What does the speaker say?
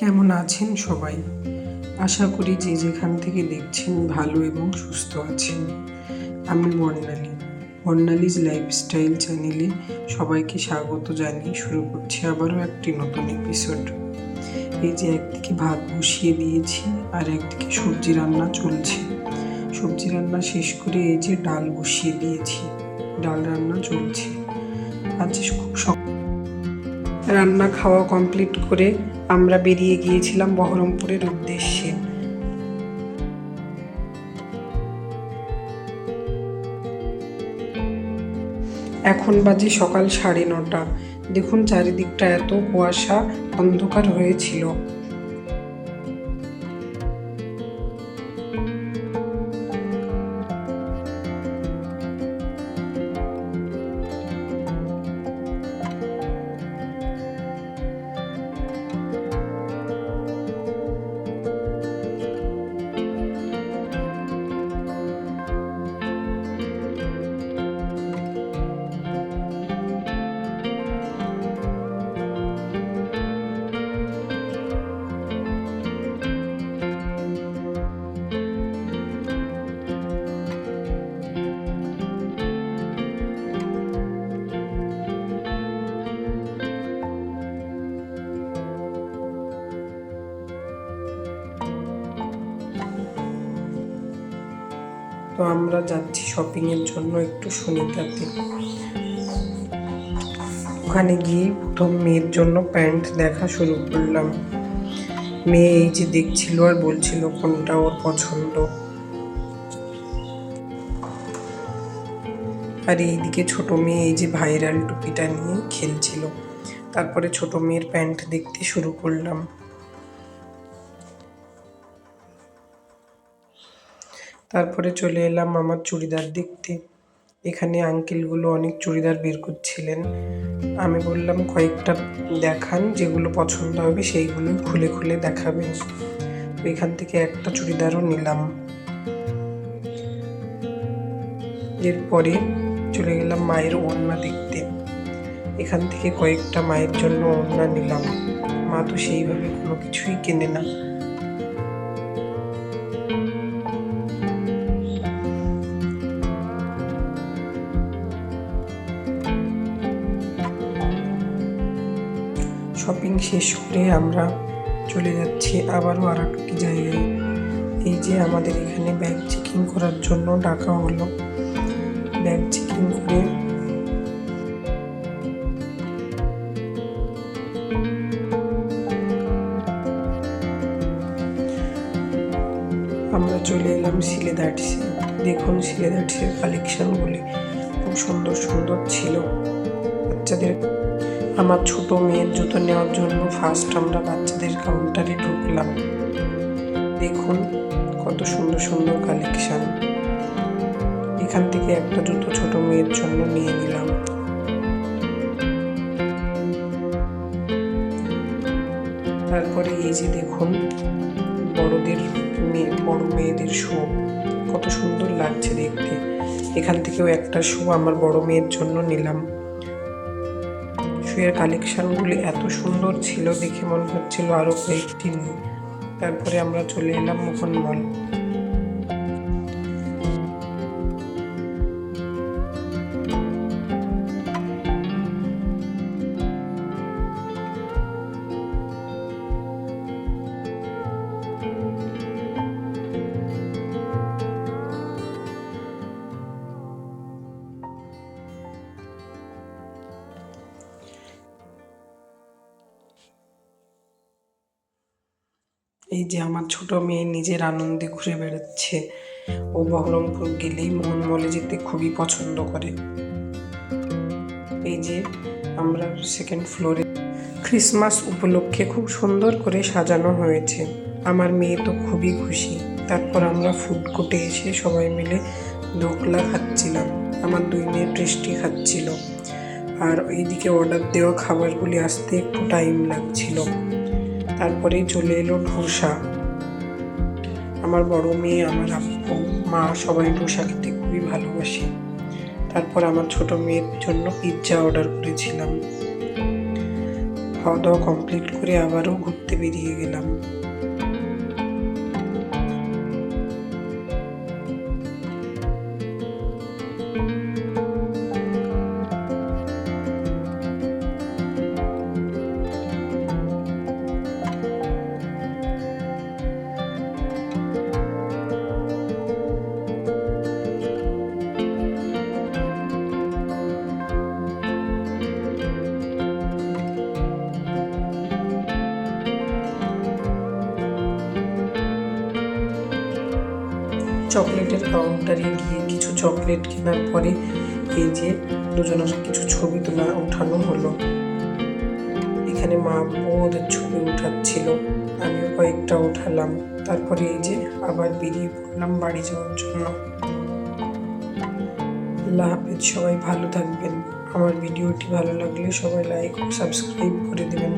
কেমন আছেন সবাই? আশা করি যে যেখান থেকে দেখছেন ভালো এবং সুস্থ আছেন। আমি বর্ণালী। বর্ণালীজ লাইফস্টাইল চ্যানেলে সবাইকে স্বাগত জানিয়ে শুরু করছি আবারও একটি নতুন এপিসোড এই যে একদিকে ভাত বসিয়ে দিয়েছি আর একদিকে সবজি রান্না চলছে। সবজি রান্না শেষ করে এই যে ডাল বসিয়ে দিয়েছি। ডাল রান্না চলছে। আজ খুব সক- রান্না খাওয়া কমপ্লিট করে আমরা বেরিয়ে গিয়েছিলাম বহরমপুরের উদ্দেশ্যে। এখন বাজে সকাল সাড়ে নটা। দেখুন চারিদিকটা এত কুয়াশা, অন্ধকার হয়েছিল। তো আমরা যাচ্ছি শপিং এর জন্য একটু সুনিতাতে ওখানে গিয়ে প্রথম মেয়ের জন্য প্যান্ট দেখা শুরু করলাম। মেয়ে এই যে দেখছিল আর বলছিল কোনটা ওর পছন্দ। আর এইদিকে ছোট মেয়ে এই যে ভাইরাল টুপিটা নিয়ে খেলছিল। তারপরে ছোট মেয়ের প্যান্ট দেখতে শুরু করলাম। তারপরে চলে এলাম আমার চুড়িদার দেখতে। এখানে আঙ্কেলগুলো অনেক চুড়িদার বের করছিলেন। আমি বললাম, কয়েকটা দেখান যেগুলো পছন্দ হবে, সেইগুলো খুলে খুলে দেখাবেন। এখান থেকে একটা চুড়িদারও নিলাম। এরপরে চলে গেলাম মায়ের ওড়না দেখতে। এখান থেকে কয়েকটা মায়ের জন্য ওড়না নিলাম। মা তো সেইভাবে কোনো কিছুই কেনে না। শপিং শেষ করে আমরা চলে যাচ্ছি আবারও আর একটি জায়গায়। এই যে আমাদের এখানে ব্যাগ চেকিং করার জন্য ডাকা হলো। ব্যাগ চেকিং করে আমরা চলে এলাম সিলেদার্সে দেখুন সিলেদার্সের কালেকশনগুলি খুব সুন্দর সুন্দর ছিল। বাচ্চাদের আমার ছোট মেয়ের জুতো নেওয়ার জন্য ফার্স্ট আমরা বাচ্চাদের কাউন্টারে ঢুকলাম। দেখুন কত সুন্দর সুন্দর কালেকশন এখান থেকে একটা জুতো ছোট মেয়ের জন্য নিয়ে নিলাম। তারপরে এই যে দেখুন বড়দের মেয়ে, বড় মেয়েদের শো কত সুন্দর লাগছে দেখতে। এখান থেকেও একটা শো আমার বড় মেয়ের জন্য নিলাম। শুয়ের কালেকশানগুলি এত সুন্দর ছিল দেখে মনে হচ্ছিল আরও কয়েকটি তারপরে আমরা চলে এলাম মোহন এই যে আমার ছোট মেয়ে নিজের আনন্দে ঘুরে বেড়াচ্ছে। ও বহরমপুর গেলেই মোহন মলে যেতে খুবই পছন্দ করে। এই যে আমরা সেকেন্ড ফ্লোরে ক্রিসমাস উপলক্ষে খুব সুন্দর করে সাজানো হয়েছে। আমার মেয়ে তো খুবই খুশি। তারপর আমরা ফুড কোর্টে এসে সবাই মিলে ধোকলা খাচ্ছিলাম। আমার দুই মেয়ে টেস্টি খাচ্ছিল। আর এইদিকে অর্ডার দেওয়া খাবারগুলি আসতে একটু টাইম লাগছিল। তারপরে চলে এলো ঢোসা। আমার বড় মেয়ে, আমার আপু মা সবাই ঢোসা খেতে খুবই ভালোবাসে। তারপর আমার ছোট মেয়ের জন্য পিৎজা অর্ডার করেছিলাম। খাওয়া দাওয়া কমপ্লিট করে আবারও ঘুরতে বেরিয়ে গেলাম। চকলেটের কাউন্টারে গিয়ে কিছু চকলেট কেনার পরে এই যে দুজনের কিছু ছবি তোলা ওঠানো হলো। এখানে মা ওদের ছবি উঠাচ্ছিল, আমিও কয়েকটা উঠালাম। তারপরে এই যে আবার বেরিয়ে পড়লাম বাড়ি যাওয়ার জন্য। আল্লাহ হাফেজ, সবাই ভালো থাকবেন। আমার ভিডিওটি ভালো লাগলে সবাই লাইক ও সাবস্ক্রাইব করে দেবেন।